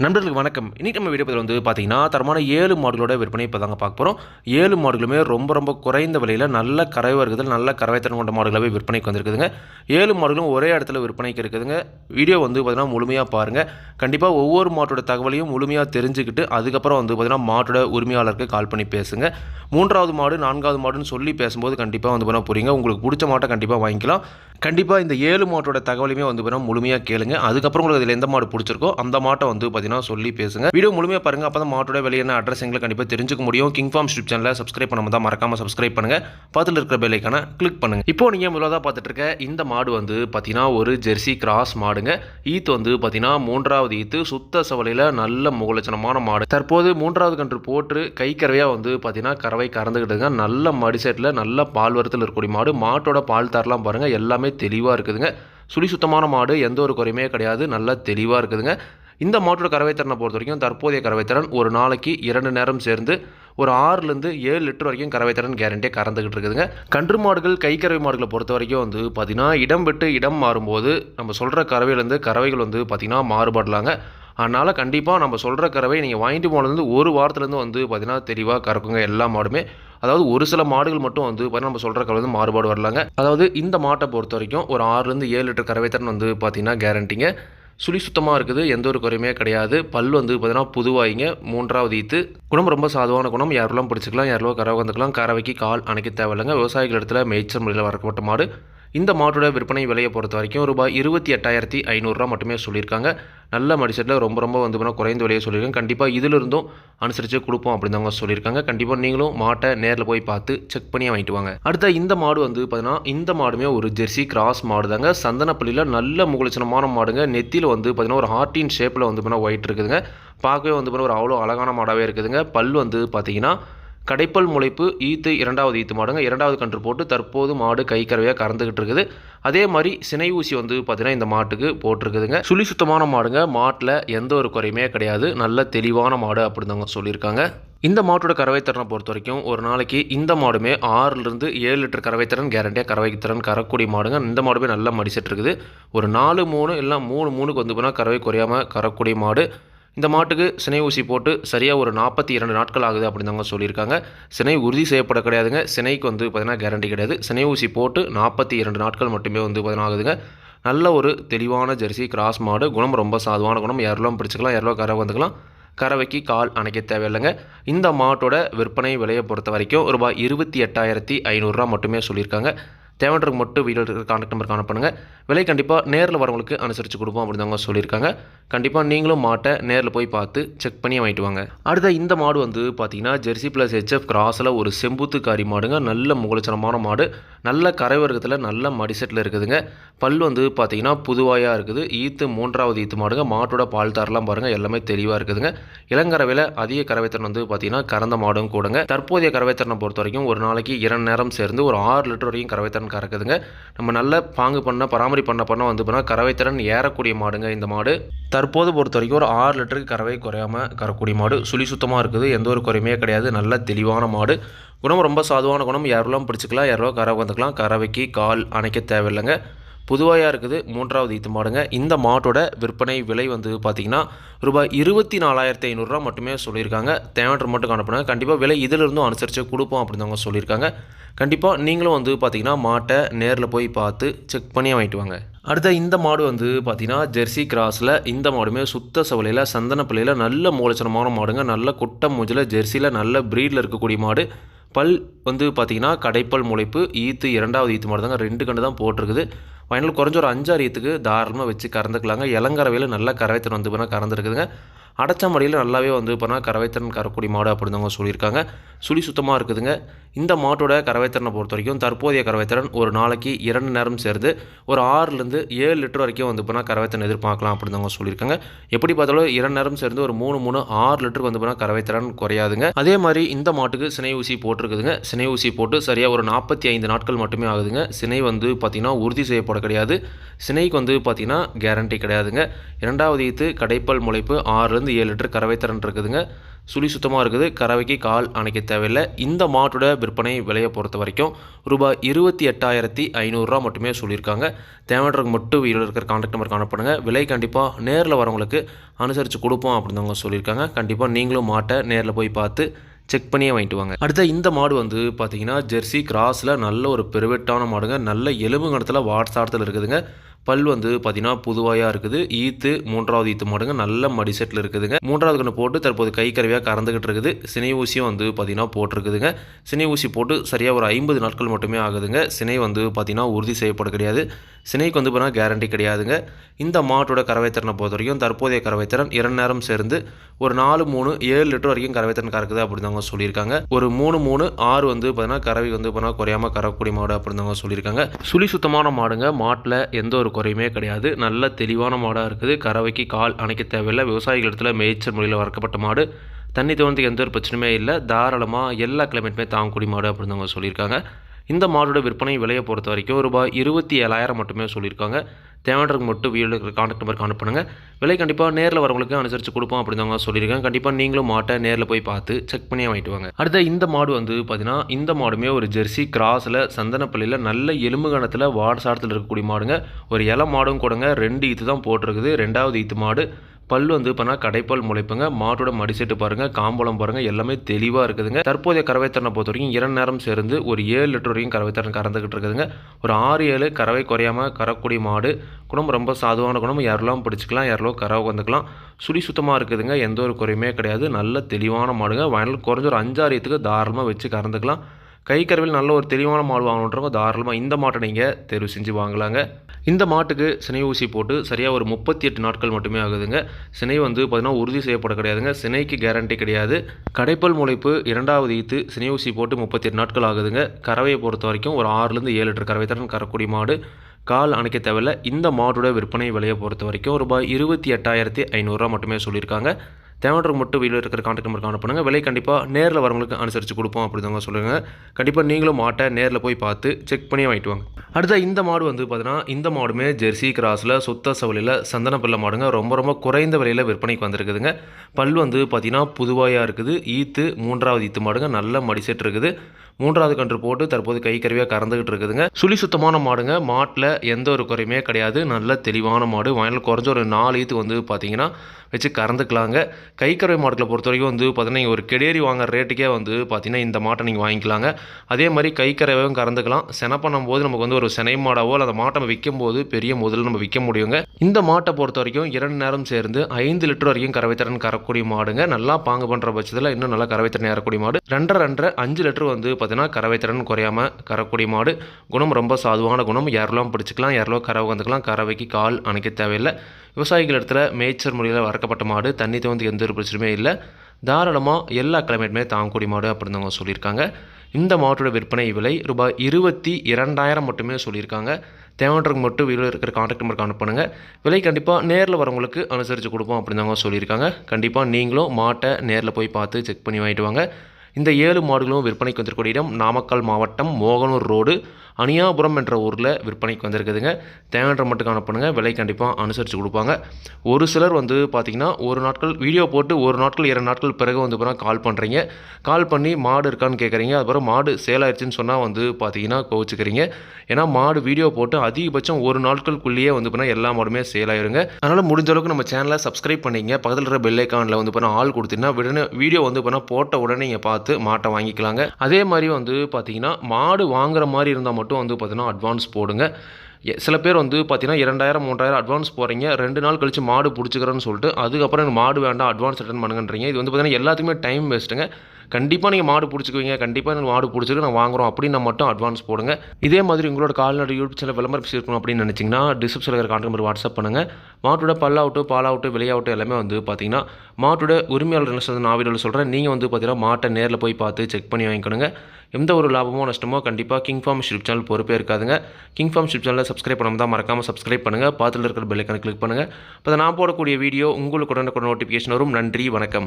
நண்பர்களுக்கு வணக்கம். இன்றைக்கி நம்ம வீடியோ பதில் வந்து பார்த்தீங்கன்னா தரமான ஏழு மாடுகளோட விற்பனை இப்போ தாங்க பார்க்க போகிறோம் ஏழு மாடுகளுமே ரொம்ப ரொம்ப குறைந்த விலையில் நல்ல கரை வருகிறது நல்ல கறவைத்தனம் கொண்ட மாடுகளாகவே விற்பனைக்கு வந்திருக்குதுங்க. ஏழு மாடுகளும் ஒரே இடத்துல விற்பனைக்கு இருக்குதுங்க. வீடியோ வந்து பார்த்தீங்கன்னா முழுமையாக பாருங்கள் கண்டிப்பாக ஒவ்வொரு மாட்டோட தகவலையும் முழுமையாக தெரிஞ்சுக்கிட்டு அதுக்கப்புறம் வந்து பார்த்தீங்கன்னா மாட்டோட உரிமையாளருக்கு கால் பண்ணி பேசுங்க. மூன்றாவது மாடு நான்காவது மாடுன்னு சொல்லி பேசும்போது கண்டிப்பாக வந்து பார்த்தீங்கன்னா புரியுங்க. உங்களுக்கு பிடிச்ச மாட்டை கண்டிப்பாக வாங்கிக்கலாம். கண்டிப்பாக இந்த ஏழு மாட்டோட தகவலையுமே வந்து பார்த்தீங்கன்னா முழுமையாக கேளுங்க. அதுக்கப்புறம் உங்களுக்கு இதில் எந்த மாடு பிடிச்சிருக்கோ அந்த மாட்டை வந்து பார்த்தீங்கன்னா சொல்லி பேசுங்க. வீடியோ முழுமையாக பாருங்க அப்போ தான் மாட்டோட வெளியான அட்ரஸ் எங்களை கண்டிப்பாக தெரிஞ்சுக்க முடியும். கிங் ஃபார்ம் ஸ்ட்ரிப் சேனலில் சப்ஸ்கிரைப் பண்ணாம தான் மறக்காமல் சப்ஸ்கிரைப் பண்ணுங்க. பக்கத்தில் இருக்கிற பெல்லைக்கான கிளிக் பண்ணுங்க. இப்போ நீங்கள் முதலாக பார்த்துட்டு இருக்க இந்த மாடு வந்து பார்த்தீங்கன்னா ஒரு ஜெர்சி கிராஸ் மாடுங்க. ஈத் வந்து பார்த்தீங்கன்னா மூன்றாவது ஈத்து சுத்த சவலையில் நல்ல முகலட்சணமான மாடு. தற்போது மூன்றாவது கன்று போட்டு கை கறவையாக வந்து பார்த்தீங்கன்னா கறவை கறந்துக்கிட்டுங்க நல்ல மடிசெட்டில் நல்ல பால் வரத்தில் இருக்கக்கூடிய மாடு. மாட்டோட பால் தரலாம் பாருங்கள் எல்லாமே தெளிவாக இருக்குதுங்க. சுழி சுத்தமான மாடு எந்த ஒரு குறையுமே கிடையாது. நல்லா தெளிவாக இருக்குதுங்க. இந்த மாட்டோட கறவைத்திறனை பொறுத்த வரைக்கும் தற்போதைய கறவைத்திறன் ஒரு நாளைக்கு இரண்டு நேரம் சேர்ந்து ஒரு ஆறுலேருந்து ஏழு லிட்டர் வரைக்கும் கறவைத்திறன் கேரண்டியாக கறந்துக்கிட்டு இருக்குதுங்க. கன்று மாடுகள் கை கறவை மாடுகளை பொறுத்த வரைக்கும் வந்து பார்த்திங்கன்னா இடம் விட்டு இடம் மாறும்போது நம்ம சொல்கிற கறவையிலேருந்து கறவைகள் வந்து பார்த்திங்கன்னா மாறுபடலாங்க. அதனால் கண்டிப்பாக நம்ம சொல்கிற கறவை நீங்கள் வாங்கிட்டு போனதுலேருந்து ஒரு வாரத்துலேருந்து வந்து பார்த்திங்கன்னா தெளிவாக கறக்குங்க எல்லா மாடுமே. அதாவது ஒரு சில மாடுகள் மட்டும் வந்து பார்த்தீங்கன்னா நம்ம சொல்கிற கறவை வந்து மாறுபாடு வரலாங்க. அதாவது இந்த மாட்டை பொறுத்த வரைக்கும் ஒரு ஆறுலேருந்து ஏழு லிட்டர் கறவை கறவைத்திறன் வந்து பார்த்திங்கன்னா கேரண்டிங்க சுழி சுத்தமாக இருக்குது எந்த ஒரு குறையுமே கிடையாது. பல் வந்து பார்த்தீங்கன்னா புதுவாயிங்க மூன்றாவது ஈத்து. குணம் ரொம்ப சாதுவான குணம். யாரெல்லாம் பிடிச்சிக்கலாம் யாரெல்லாம் கறவை வந்துக்கலாம் கறவைக்கு கால் அணைக்க தேவையில்லைங்க. விவசாயிகள் இடத்துல மேய்ச்சல் முறையில் வளர்க்கப்பட்ட மாடு. இந்த மாட்டோட விற்பனை விலையை பொறுத்த வரைக்கும் ரூபாய் இருபத்தி எட்டாயிரத்தி ஐநூறுரூவா மட்டுமே சொல்லியிருக்காங்க. நல்ல மடிசெட்டில் ரொம்ப ரொம்ப வந்து குறைந்த விலையை சொல்லியிருக்காங்க. கண்டிப்பாக இதிலிருந்தும் அனுசரித்து கொடுப்போம் அப்படின்னு அவங்க சொல்லியிருக்காங்க. கண்டிப்பாக நீங்களும் மாட்டை நேரில் போய் பார்த்து செக் பண்ணி வாங்கிட்டு வாங்க. அடுத்த இந்த மாடு வந்து பார்த்தீங்கன்னா இந்த மாடுமே ஒரு ஜெர்சி கிராஸ் மாடு தாங்க சந்தனப்பள்ளியில் நல்ல முகலட்சணமான மாடுங்க. நெத்தியில் வந்து பார்த்தீங்கன்னா ஒரு ஹார்டின் ஷேப்பில் வந்து பார்த்தீங்கன்னா ஒயிட் இருக்குதுங்க. பார்க்கவே வந்து பார்த்தீங்கன்னா ஒரு அவ்வளோ அழகான மாடாகவே இருக்குதுங்க. பல் வந்து பார்த்தீங்கன்னா கடைப்பல் முளைப்பு ஈத்து இரண்டாவது ஈத்து மாடுங்க. இரண்டாவது கன்று போட்டு தற்போது மாடு கை கறவையாக கறந்துக்கிட்டு இருக்குது. அதே மாதிரி சினை ஊசி வந்து பார்த்திங்கன்னா இந்த மாட்டுக்கு போட்டிருக்குதுங்க. சுழி சுத்தமான மாடுங்க. மாட்டில் எந்த ஒரு குறையுமே கிடையாது. நல்ல தெளிவான மாடு அப்படிதாங்க சொல்லியிருக்காங்க. இந்த மாட்டோட கறவைத்திறனை பொறுத்த வரைக்கும் ஒரு நாளைக்கு இந்த மாடுமே ஆறுலேருந்து ஏழு லிட்டர் கறவைத்திறன் கேரண்டியாக கறவை திறன் கறக்கூடிய மாடுங்க. இந்த மாடுமே நல்லா மடிச்சிட்டு இருக்குது. ஒரு நாலு மூணு இல்லை மூணு மூணுக்கு வந்து போனால் கறவை குறையாமல் கறக்கூடிய மாடு. இந்த மாட்டுக்கு சினை ஊசி போட்டு சரியாக ஒரு நாற்பத்தி இரண்டு நாட்கள் ஆகுது அப்படின்னு தாங்க சொல்லியிருக்காங்க. சினை உறுதி செய்யப்பட கிடையாதுங்க. சினைக்கு வந்து பார்த்திங்கன்னா கேரண்டி கிடையாது. சினை ஊசி போட்டு நாற்பத்தி இரண்டு நாட்கள் மட்டுமே வந்து பார்த்தீங்கன்னா ஆகுதுங்க. நல்ல ஒரு தெளிவான ஜெர்சி கிராஸ் மாடு. குணம் ரொம்ப சாதுவான குணம். எரலாம் பிடிச்சிக்கலாம் எரலோ கரை வந்துக்கலாம் கறவைக்கு கால் அணைக்க தேவையில்லைங்க. இந்த மாட்டோட விற்பனை விலையை பொறுத்த வரைக்கும் ரூபாய் இருபத்தி எட்டாயிரத்தி ஐநூறுரூவா மட்டுமே சொல்லியிருக்காங்க. தேவைன்றதுக்கு மட்டும் வீடியோ இருக்கிற கான்டாக்ட் நம்பர் காண பண்ணுங்கள் விலை கண்டிப்பாக நேரில் வரவங்களுக்கு அனுசரித்து கொடுப்போம் அப்படின்னு அவங்க சொல்லியிருக்காங்க. கண்டிப்பாக நீங்களும் மாட்டை நேரில் போய் பார்த்து செக் பண்ணி வாங்கிட்டு வாங்க. அடுத்த இந்த மாடு வந்து பார்த்தீங்கன்னா ஜெர்சி ப்ளஸ் ஹெச்எஃப் கிராஸில் ஒரு செம்புத்துக்காரி மாடுங்க. நல்ல முகலட்சணமான மாடு. நல்ல கரை வர்க்கத்தில் நல்ல மடிசெட்டில் இருக்குதுங்க. பல் வந்து பார்த்தீங்கன்னா புதுவாயாக இருக்குது. ஈத்து மூன்றாவது ஈத்து மாடுங்க. மாட்டோட பால் தரலாம் பாருங்கள் எல்லாமே தெளிவாக இருக்குதுங்க. இளங்கரவையில் அதிக கறவைத்திறன் வந்து பார்த்தீங்கன்னா கறந்த மாடும் கூடுங்க. தற்போதைய கறவைத்திறனை பொறுத்த வரைக்கும் ஒரு நாளைக்கு இரண்டு நேரம் சேர்ந்து ஒரு ஆறு லிட்டர் வரைக்கும் கறவைத்திறன் கறக்குதுங்க. நம்ம நல்ல பாங்கு பண்ண பராமரி பண்ண பண்ண வந்து பண்ணால் திறன் ஏறக்கூடிய மாடுங்க இந்த மாடு. தற்போது பொறுத்த வரைக்கும் ஒரு ஆறு லிட்டருக்கு கறவை குறையாமல் கறக்கூடிய மாடு. சுழி சுத்தமாக இருக்குது எந்த ஒரு குறையுமே கிடையாது. நல்ல தெளிவான மாடு. குணம் ரொம்ப சாதுவான குணம் யாரெல்லாம் பிடிச்சிக்கலாம் யாரெல்லாம் கறவை வந்துக்கலாம். கறவைக்கு கால் அணைக்க தேவையில்லைங்க. புதுவாயாக இருக்குது. மூன்றாவது ஈத்து மாடுங்க இந்த மாட்டோட விற்பனை விலை வந்து பார்த்திங்கன்னா ரூபாய் இருபத்தி நாலாயிரத்தி ஐநூறுரூவா மட்டுமே சொல்லியிருக்காங்க. தேவையற்ற மட்டும் காணப்படுங்க. கண்டிப்பாக விலை இதிலிருந்தும் அனுசரித்து கொடுப்போம் அப்படின்னு அவங்க சொல்லியிருக்காங்க. கண்டிப்பாக நீங்களும் வந்து பார்த்திங்கன்னா மாட்டை நேரில் போய் பார்த்து செக் பண்ணி வாங்கிட்டு வாங்க. அடுத்த இந்த மாடு வந்து பார்த்திங்கன்னா ஜெர்சி கிராஸில் இந்த மாடுமே சுத்த சவலையில் சந்தனப்பள்ளியில் நல்ல மூலச்சனமான மாடுங்க. நல்ல குட்டை மூஞ்சில் ஜெர்சியில் நல்ல ப்ரீடில் இருக்கக்கூடிய மாடு. பல் வந்து பார்த்திங்கன்னா கடைப்பல் முளைப்பு ஈத்து இரண்டாவது ஈத்து மாதிரி தாங்க ரெண்டு கண்டு தான் போட்டிருக்குது. ஃபைனல் குறைஞ்ச ஒரு அஞ்சாறு ஈத்துக்கு தாராளமாக வச்சு கறந்துக்கலாங்க. இளங்கறவையில் நல்ல கரவைத்து வந்து பண்ணால் கறந்துருக்குதுங்க. அடைச்ச மடியில் நல்லாவே வந்து பண்ணால் கறவைத்திறன் கரக்குடி மாடு அப்படின்னு சொல்லியிருக்காங்க. சுழி சுத்தமாக இருக்குதுங்க. இந்த மாட்டோட கரவைத்திறனை பொறுத்த வரைக்கும் தற்போதைய கறவைத்திறன் ஒரு நாளைக்கு இரண்டு நேரம் சேர்ந்து ஒரு ஆறுலேருந்து ஏழு லிட்டர் வரைக்கும் வந்து பண்ணால் கரவைத்திறன் எதிர்பார்க்கலாம் அப்படின்னு சொல்லியிருக்காங்க. எப்படி பார்த்தாலும் இரண்டு நேரம் சேர்ந்து ஒரு மூணு மூணு ஆறு லிட்டருக்கு வந்து போனால் கரவைத்திறன் குறையாதுங்க. அதே மாதிரி இந்த மாட்டுக்கு சினை ஊசி போட்டிருக்குதுங்க. சினை ஊசி போட்டு சரியாக ஒரு நாற்பத்தி ஐந்து நாட்கள் மட்டுமே ஆகுதுங்க. சினை வந்து பார்த்திங்கன்னா உறுதி செய்யப்பட கிடையாது. சினைக்கு வந்து பார்த்திங்கன்னா கேரண்டி கிடையாதுங்க. இரண்டாவது ஈத்து கடைப்பல் முளைப்பு ஆறு ஆறுலேருந்து ஏழு லிட்டர் கறவை திறன் இருக்குதுங்க. சுழி சுத்தமாக இருக்குது. கறவைக்கு கால் அணைக்க தேவையில்லை. இந்த மாட்டோட விற்பனை விலையை பொறுத்த வரைக்கும் ரூபாய் இருபத்தி எட்டாயிரத்தி ஐநூறுரூவா மட்டுமே சொல்லியிருக்காங்க. தேவையானவங்க மட்டும் வீடியோவில் இருக்கிற கான்டாக்ட் நம்பர் காணப்படுங்க விலை கண்டிப்பாக நேரில் வரவங்களுக்கு அனுசரித்து கொடுப்போம் அப்படின்னு அவங்க சொல்லியிருக்காங்க. கண்டிப்பாக நீங்களும் மாட்டை நேரில் போய் பார்த்து செக் பண்ணியே வாங்கிட்டு வாங்க. அடுத்த இந்த மாடு வந்து பார்த்தீங்கன்னா ஜெர்சி கிராஸில் நல்ல ஒரு பெருவெட்டான மாடுங்க. நல்ல எலும்பு கணத்தில் வாட்ஸாடத்தில் இருக்குதுங்க. பல் வந்து பார்த்தீங்கன்னா புதுவாயாக இருக்குது. ஈத்து மூன்றாவது ஈத்து மாடுங்க நல்ல மடி செட்டில் இருக்குதுங்க. மூன்றாவது கன்று போட்டு தற்போது கை கருவியாக கறந்துக்கிட்டு இருக்குது. சினை ஊசியும் வந்து பார்த்தீங்கன்னா போட்டிருக்குதுங்க. சினை ஊசி போட்டு சரியாக ஒரு ஐம்பது நாட்கள் மட்டுமே ஆகுதுங்க. சினை வந்து பார்த்தீங்கன்னா உறுதி செய்யப்பட கிடையாது. சினைக்கு வந்து பார்த்தீங்கன்னா கேரண்டி கிடையாதுங்க. இந்த மாட்டோட கறவைத்திறனை பொறுத்த வரைக்கும் தற்போதைய கறவைத்திறன் இரண்டு நேரம் சேர்ந்து ஒரு நாலு மூணு ஏழு லிட்டர் வரைக்கும் கறவைத்திறன் கறக்குது அப்படின்னு அவங்க சொல்லியிருக்காங்க. ஒரு மூணு மூணு ஆறு வந்து பார்த்தீங்கன்னா கறவை வந்து பார்த்தீங்கன்னா குறையாம கறக்கூடிய மாடு அப்படின்னு அவங்க சொல்லியிருக்காங்க. சுழி சுத்தமான மாடுங்க. மாட்டில் எந்த ஒரு குறையுமே கிடையாது. நல்ல தெளிவான மாடாக இருக்குது. கறவைக்கு கால் அணைக்க தேவையில்லை. விவசாயிகள் இடத்துல மேய்ச்சல் முறையில் வளர்க்கப்பட்ட மாடு. தண்ணி தோன்றதுக்கு எந்த ஒரு பிரச்சனையுமே இல்லை. தாராளமாக எல்லா கிளைமேட்டுமே தாங்கக்கூடிய மாடு அப்படின்னு அவங்க சொல்லியிருக்காங்க. இந்த மாடோட விற்பனை விலையை பொறுத்த வரைக்கும் ரூபாய் இருபத்தி ஏழாயிரம் மட்டுமே சொல்லியிருக்காங்க. தேவையானவங்க மட்டும் வீடு கான்டாக்ட் நம்பர் கான்டாக்ட் பண்ணுங்கள் விலை கண்டிப்பாக நேரில் வரவங்களுக்கு அனுசரித்து கொடுப்போம் அப்படிதாங்க சொல்லியிருக்காங்க. கண்டிப்பாக நீங்களும் மாட்டை நேரில் போய் பார்த்து செக் பண்ணி வாங்கிட்டு வாங்க. அடுத்த இந்த மாடு வந்து பார்த்தீங்கன்னா இந்த மாடுமே ஒரு ஜெர்சி கிராஸில் சந்தனப்பள்ளியில் நல்ல எலும்பு கணத்தில் வாடசாரத்தில் இருக்கக்கூடிய மாடுங்க. ஒரு இலை மாடும் கூடங்க ரெண்டு ஈத்து தான் போட்டிருக்குது. ரெண்டாவது ஈத்து மாடு. பல் வந்து இப்போனா கடைப்பால் முளைப்புங்க. மாட்டோட மடிசெட்டு பாருங்கள் காம்பளம் பாருங்கள் எல்லாமே தெளிவாக இருக்குதுங்க. தற்போதைய கறவைத்திறனை பொறுத்த வரைக்கும் இரண்டு நேரம் சேர்ந்து ஒரு ஏழு லிட்டர் வரைக்கும் கறவைத்திறன் கறந்துக்கிட்டு இருக்குதுங்க. ஒரு ஆறு ஏழு கறவை குறையாமல் கறக்கூடிய மாடு. குணம் ரொம்ப சாதுவான குணம். யாரெல்லாம் பிடிச்சிக்கலாம் யாரெல்லாம் கறவை வந்துக்கலாம் சுடி சுத்தமாக இருக்குதுங்க. எந்த ஒரு குறையுமே கிடையாது. நல்ல தெளிவான மாடுங்க. வயலில் குறைஞ்ச ஒரு அஞ்சாறு தாராளமாக வச்சு கறந்துக்கலாம். கை கருவில் நல்ல ஒரு தெளிவான மாடு வாங்கணுன்றவங்க தாராளமாக இந்த மாட்டை நீங்கள் தேர்வு செஞ்சு வாங்கலாங்க. இந்த மாட்டுக்கு சினை ஊசி போட்டு சரியாக ஒரு முப்பத்தி எட்டு நாட்கள் மட்டுமே ஆகுதுங்க. சினை வந்து பார்த்திங்கன்னா உறுதி செய்யப்பட கிடையாதுங்க. சினைக்கு கேரண்டி கிடையாது. கடைப்பல் முளைப்பு இரண்டாவது ஈத்து சினை ஊசி போட்டு முப்பத்தி எட்டு நாட்கள் ஆகுதுங்க. கறவையை பொறுத்த வரைக்கும் ஒரு ஆறுலேருந்து ஏழு லிட்டர் கறவை தரன் கறக்கூடிய மாடு. கால் அணைக்க தேவையில்ல. இந்த மாட்டோட விற்பனை விலையை பொறுத்த வரைக்கும் ரூபாய் இருபத்தி எட்டாயிரத்தி ஐநூறுரூவா மட்டுமே சொல்லியிருக்காங்க. தேவையான மட்டும் வீடியோ இருக்கிற கான்டாக்ட் நம்பருக்கு அனுப்புங்க விலை கண்டிப்பாக நேரில் வரவங்களுக்கு அனுசரித்து கொடுப்போம். அப்படிதாங்க சொல்லுங்கள் கண்டிப்பாக நீங்களும் மாட்டை நேரில் போய் பார்த்து செக் பண்ணி வாங்கிட்டு வாங்க. அடுத்த இந்த மாடு வந்து பார்த்தீங்கன்னா இந்த மாடுமே ஜெர்சி கிராஸில் சுத்த சவலியில் சந்தன மாடுங்க. ரொம்ப ரொம்ப குறைந்த விலையில் விற்பனைக்கு வந்திருக்குதுங்க. பல் வந்து பார்த்தீங்கன்னா புதுவாயாக இருக்குது. ஈத்து மூன்றாவது ஈத்து மாடுங்க. நல்ல மடிசெட் இருக்குது. மூன்றாவது கன்று போட்டு தற்போது கை கருவியாக கறந்துக்கிட்டு இருக்குதுங்க. சுழி சுத்தமான மாடுங்க. மாட்டில் எந்த ஒரு குறையுமே கிடையாது. நல்ல தெளிவான மாடு. வயலில் குறைஞ்ச ஒரு நாலு ஈத்து வந்து பார்த்தீங்கன்னா வச்சு கறந்துக்கலாங்க. கை கறவை மாடுகளை பொறுத்த வரைக்கும் வந்து பார்த்தீங்கன்னா ஒரு கெடேரி வாங்குற ரேட்டுக்கே வந்து பார்த்தீங்கன்னா இந்த மாட்டை நீங்கள் வாங்கிக்கலாங்க. அதே மாதிரி கை கறவையும் கறந்துக்கலாம். செனை பண்ணும்போது நமக்கு வந்து ஒரு செனை மாடாவோ அந்த மாட்டை நம்ம விற்கும் போது பெரிய முதல்ல நம்ம விற்க முடியுங்க. இந்த மாட்டை பொறுத்த வரைக்கும் இரண்டு நேரம் சேர்ந்து ஐந்து லிட்டர் வரைக்கும் கறவைத்திறன் கறக்கூடிய மாடுங்க. நல்லா பாங்கு பண்ணுற பட்சத்தில் இன்னும் நல்லா கறவைத்திறன் ஏறக்கூடிய மாடு. ரெண்டரை ரெண்டரை அஞ்சு லிட்டர் வந்து பார்த்தீங்கன்னா கறவைத்திறன் குறையாம கறக்கூடிய மாடு. குணம் ரொம்ப சாதுவான குணம். யாரெல்லாம் பிடிச்சிக்கலாம் யாரெல்லாம் கறவை வந்துக்கலாம் கறவைக்கு கால் அணைக்க தேவையில்லை. விவசாயிகள் இடத்துல மேய்ச்சல் முறையில் வறக்கப்பட்ட மாடு. தண்ணி தோந்து எந்த ஒரு பிரச்சனையுமே இல்லை. தாராளமாக எல்லா கிளைமேட்டுமே தாங்கக்கூடிய மாடு அப்படின்னு அவங்க சொல்லியிருக்காங்க. இந்த மாட்டோட விற்பனை விலை ரூபாய் இருபத்தி இரண்டாயிரம் மட்டுமே சொல்லியிருக்காங்க. தேவைன்றவங்க மட்டும் வீடியோ இருக்கிற கான்டாக்ட் நம்பருக்கு பண்ணுங்கள் விலை கண்டிப்பாக நேரில் வரவங்களுக்கு அனுசரித்து கொடுப்போம் அப்படின்னு அவங்க சொல்லியிருக்காங்க. கண்டிப்பாக நீங்களும் மாட்டை நேரில் போய் பார்த்து செக் பண்ணி வாங்கிட்டு வாங்க. இந்த ஏழு மாடுகளும் விற்பனைக்கு வந்திருக்கூடிய இடம் நாமக்கல் மாவட்டம் மோகனூர் ரோடு. அணியாபுரம் என்ற ஊரில் விற்பனைக்கு வந்திருக்குதுங்க. தேவையான மட்டும் காணப்படுங்க விலை கண்டிப்பாக அனுசரித்து கொடுப்பாங்க. ஒரு சிலர் வந்து பார்த்திங்கன்னா ஒரு நாட்கள் வீடியோ போட்டு ஒரு நாட்கள் இரண்டு நாட்கள் பிறகு வந்து பார்த்தா கால் பண்ணுறீங்க கால் பண்ணி மாடு இருக்கான்னு கேட்குறீங்க அதுக்கப்புறம் மாடு சேல் ஆயிடுச்சுன்னு சொன்னால் வந்து பார்த்தீங்கன்னா கோவிச்சுக்கிறீங்க. ஏன்னா மாடு வீடியோ போட்டு அதிகபட்சம் ஒரு நாட்களுக்குள்ளேயே வந்து பார்த்தீங்கன்னா எல்லா மாடுமே சேல் ஆயிருங்க. அதனால் முடிஞ்ச அளவுக்கு நம்ம சேனலை சப்ஸ்கிரைப் பண்ணிங்க. பக்கத்தில் இருக்கிற பெல் ஐக்கானில் வந்து பார்த்தா ஆள் கொடுத்தீங்கன்னா உடனே வீடியோ வந்து போட்ட உடனே நீங்கள் பார்த்து மாட்டை வாங்கிக்கலாங்க. அதே மாதிரி வந்து பார்த்தீங்கன்னா மாடு வாங்குற மாதிரி இருந்தால் மட்டும் வந்து பார்த்தீங்கன்னா அட்வான்ஸ் போடுங்க. எ- சில பேர் வந்து பார்த்தீங்கன்னா இரண்டாயிரம் மூன்றாயிரம் அட்வான்ஸ் போகிறீங்க ரெண்டு நாள் கழிச்சு மாடு பிடிச்சிக்கிறேன்னு சொல்லிட்டு அதுக்கப்புறம் எனக்கு மாடு வேண்டாம் அட்வான்ஸ் ரிட்டர்ன் பண்ணுங்கன்றீங்க. இது வந்து பார்த்தீங்கன்னா எல்லாத்துக்குமே டைம் வேஸ்ட்டுங்க கண்டிப்பாக நீங்கள் மாடு பிடிச்சிக்குவீங்க. கண்டிப்பாக எனக்கு மாடு பிடிச்சிருக்கு நான் வாங்குறோம் அப்படின்னு மட்டும் அட்வான்ஸ் போடுங்க. இதே மாதிரி உங்களோட கால்நடை யூடியூப் சேனல் விளம்பரம் இருக்கணும் அப்படின்னு நினச்சிங்கன்னா டிஸ்கிரிப்ஷனில் இருக்கிற கான்டாக்ட் நம்பர் வாட்ஸ்அப் பண்ணுங்கள் மாட்டோட பல்லாவட்டும் பாலாவட்டும் விளையாட்டு எல்லாமே வந்து பார்த்தீங்கன்னா மாட்டோட உரிமையாளர் என்ன நான் வீடியோவில் சொல்கிறேன் நீங்கள் வந்து பார்த்தீங்கன்னா மாட்டை நேரில் போய் பார்த்து செக் பண்ணி வாங்கிக்கணுங்க. எந்த ஒரு லாபமோ நஷ்டமோ கண்டிப்பாக கிங் ஃபார்ம் ஷிப் சேனல் பொறுப்பே இருக்காதுங்க. கிங் ஃபார்ம் ஷிப் சேனலை சப்ஸ்கிரைப் பண்ணாமல் தான் மறக்காமல் சப்ஸ்கிரைப் பண்ணுங்கள் பார்த்துல இருக்கிற பெல்லைக்கான கிளிக் பண்ணுங்கள் இப்போ நான் போடக்கூடிய வீடியோ உங்களுக்கு உடனுக்குடன் நோட்டிஃபிகேஷன் வரும். நன்றி வணக்கம்.